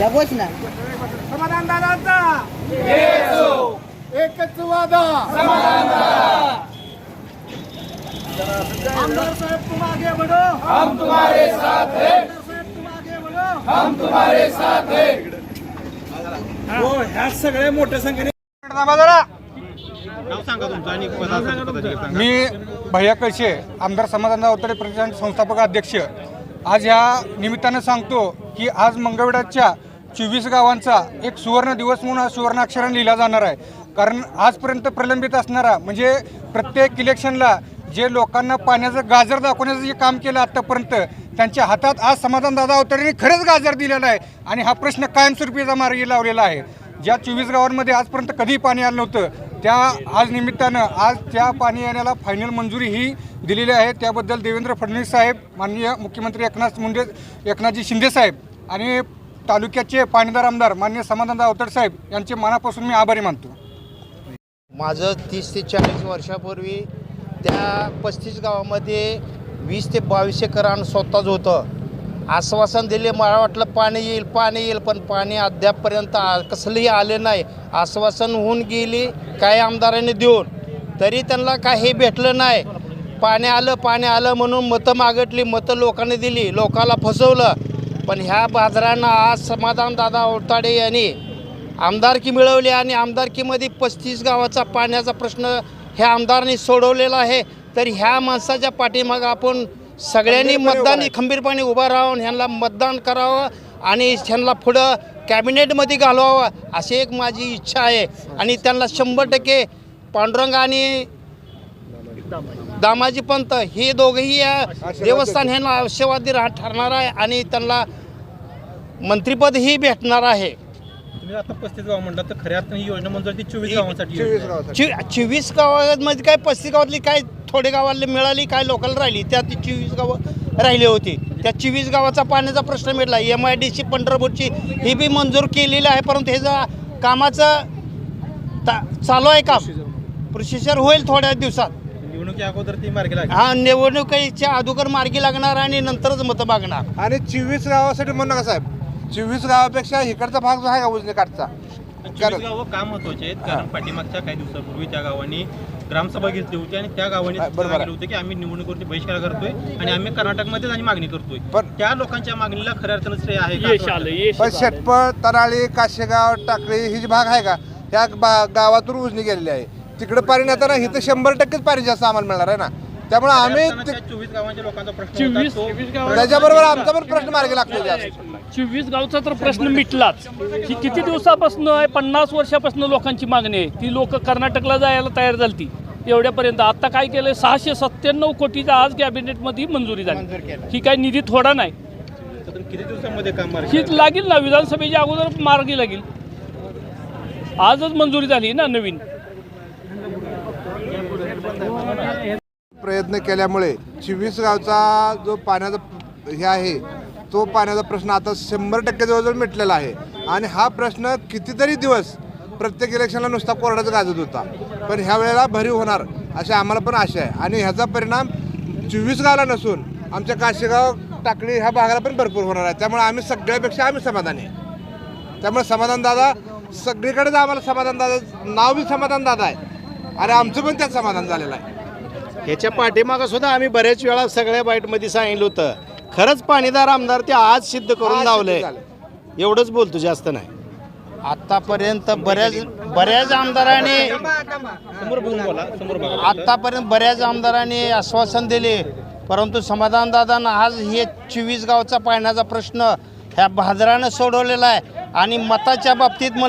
त्या घोषणा समाधान दादांचा. एकच वादा. आमदार साहेब तुम आगे बढ़ो. हम तुम्हारे साथ हैं. आमदार साहेब तुम आगे बढ़ो. हम तुम्हारे साथ हैं. हो ह्या सगळ्या मोठ्या संख्येने नाव सांगा तुमचं आणि पदाचं पदाधिकारी सांगा. मी भैया कळशे आमदार समाधान अवतडे प्रतिष्ठान संस्थापक अध्यक्ष. आज ह्या निमित्तानं सांगतो की आज मंगळवेढ्याच्या चोवीस गावांचा एक सुवर्ण दिवस म्हणून हा सुवर्ण लिहिला जाणार आहे. कारण आजपर्यंत प्रलंबित असणारा म्हणजे प्रत्येक इलेक्शनला जे लोकांना पाण्याचं गाजर दाखवण्याचं जे काम केलं आत्तापर्यंत त्यांच्या हातात आज समाधान दादा अवतडेंनी खरंच गाजर दिलेला आहे. आणि हा प्रश्न कायमस्वरूपीचा मार्गी लावलेला आहे. ज्या चोवीस गावांमध्ये आजपर्यंत कधीही पाणी आलं नव्हतं त्या आज निमित्तानं आज त्या पाणी येण्याला फायनल मंजुरी ही दिलेली आहे. त्याबद्दल देवेंद्र फडणवीस साहेब माननीय मुख्यमंत्री एकनाथ मुंडे एकनाथजी शिंदे साहेब आणि तालुक्याचे पाणीदार आमदार माननीय समाधान अवतड साहेब यांचे मनापासून मी आभारी मानतो. माझं तीस ते चाळीस वर्षापूर्वी त्या पस्तीस गावामध्ये वीस ते बावीस एकरान स्वतःच होतं. आश्वासन दिले मला वाटलं पाणी येईल पाणी येईल पण पाणी अद्यापपर्यंत आ- कसलंही आले नाही. आश्वासन होऊन गेली काही आमदारांनी देऊन. तरी त्यांना काही भेटलं नाही. पाणी आलं पाणी आलं म्हणून मतं मागटली मतं लोकांनी दिली लोकाला फसवलं. पण ह्या बाजारांना आज समाधान दादा ओटाडे यांनी आमदारकी मिळवली आणि आमदारकीमध्ये पस्तीस गावाचा पाण्याचा प्रश्न ह्या आमदारांनी सोडवलेला आहे. तर ह्या माणसाच्या पाठीमागं आपण सगळ्यांनी मतदान खंबीरपणे उभा राहून ह्यांना मतदान करावं आणि ह्यांना पुढं कॅबिनेटमध्ये घालवावं अशी एक माझी इच्छा आहे. आणि त्यांना शंभर टक्के पांडुरंग आणि दामाजी पंत हे दोघंही या देवस्थान ह्यांना आशीर्वादी राह ठरणार आहे आणि त्यांना मंत्रिपदही भेटणार आहे. तुम्ही आता पस्तीस गाव म्हणलं तर खऱ्या अर्थाने ही योजना मंजूर ती चोवीस गावांसाठी. चोवीस गावामध्ये काय पस्तीस गावातली काय थोडे गावाला मिळाली काय लोकल राहिली त्यात ती चोवीस गावं राहिली होती. त्या चोवीस गावाचा पाण्याचा प्रश्न मिळाला एम आय डी सी पंढरपूरची ही बी मंजूर केलेली आहे परंतु ह्याचं कामाचं ता चालू आहे काम. प्रोसिजर होईल थोड्या दिवसात. निवडणुकी अगोदर ती मार्गी लागली. हा निवडणुकीच्या अगोदर मार्गी लागणार आणि नंतरच मतं मागणार. आणि चोवीस गावासाठी म्हणू नका साहेब चोवीस गावापेक्षा इकडचा भाग जो आहे का उजनी काठचा? चोवीस गावं का महत्त्वाचे आहेत कारण पाठीमागच्या काही दिवसापूर्वी त्या गावांनी ग्रामसभा घेतली होती आणि त्या गावांनी हा. सांगितलं होतं की आम्ही निवडणुकीवरती बहिष्कार करतोय आणि आम्ही कर्नाटकमध्येच आणि मागणी करतोय. पण- त्या लोकांच्या मागणीला खऱ्या अर्थानं श्रेय आहे का? असं वाटतं? पण शेटपळ तराळी काशेगाव टाकळी ही जी भाग आहे का बा- गावातून उजनी गेलेली आहे. तिकडे पाणी नेताना इथं शंभर टक्केच पाणी जास्त आम्हाला मिळणार आहे ना. त्यामुळे आम्ही चोवीस गावांच्या लोकांचा प्रश्न होता तो त्याच्याबरोबर आमचा पण प्रश्न मार्गी लागतो जास्त. चोवीस गावचा तर प्रश्न मिटलाच. ही किती दिवसापासून आहे? पन्नास वर्षापासून लोकांची मागणी आहे. ती लोक कर्नाटकला जायला तयार झाली एवढ्यापर्यंत आता काय केलंय? सहाशे सत्त्याण्णव कोटीचा आज कॅबिनेटमध्ये मंजुरी झाली. ही काय निधी थोडा नाही. किती दिवसांमध्ये काम मार्गी ही लागेल ना. विधानसभेच्या अगोदर मार्गी लागेल. आजच मंजुरी झाली ना नवीन. प्रयत्न केल्यामुळे चोवीस गावचा जो पाण्याचा हे आहे तो पाण्याचा प्रश्न आता शंभर टक्के जवळजवळ मिटलेला आहे. आणि हा प्रश्न कितीतरी दिवस प्रत्येक इलेक्शनला नुसता कोरडाचा गाजत होता. पण ह्या वेळेला भरीव होणार अशी आम्हाला पण आशा आहे. आणि ह्याचा परिणाम चोवीस गावला नसून आमच्या काशीगाव टाकळी ह्या भागाला पण भरपूर होणार आहे. त्यामुळे आम्ही सगळ्यापेक्षा आम्ही समाधानी आहे. त्यामुळे समाधान दादा सगळीकडेच आम्हाला समाधान दादा नाव बी समाधान दादा आहे. आणि आमचं पण त्यात समाधान झालेलं आहे. ह्याच्या पाठीमागं सुद्धा आम्ही बरेच वेळा सगळ्या बाईटमध्ये सांगितलं होतं. खरंच पाणीदार आमदार ते आज सिद्ध करून लावलंय झालं. एवढंच बोलतो जास्त नाही. आतापर्यंत बऱ्याच बऱ्याच आमदारांनी आतापर्यंत बऱ्याच आमदारांनी आश्वासन दिले. परंतु समाधानदादांना आज हे चोवीस गावचा पाण्याचा प्रश्न ह्या भाजरानं सोडवलेला आहे. आणि मताच्या बाबतीत म्हणलं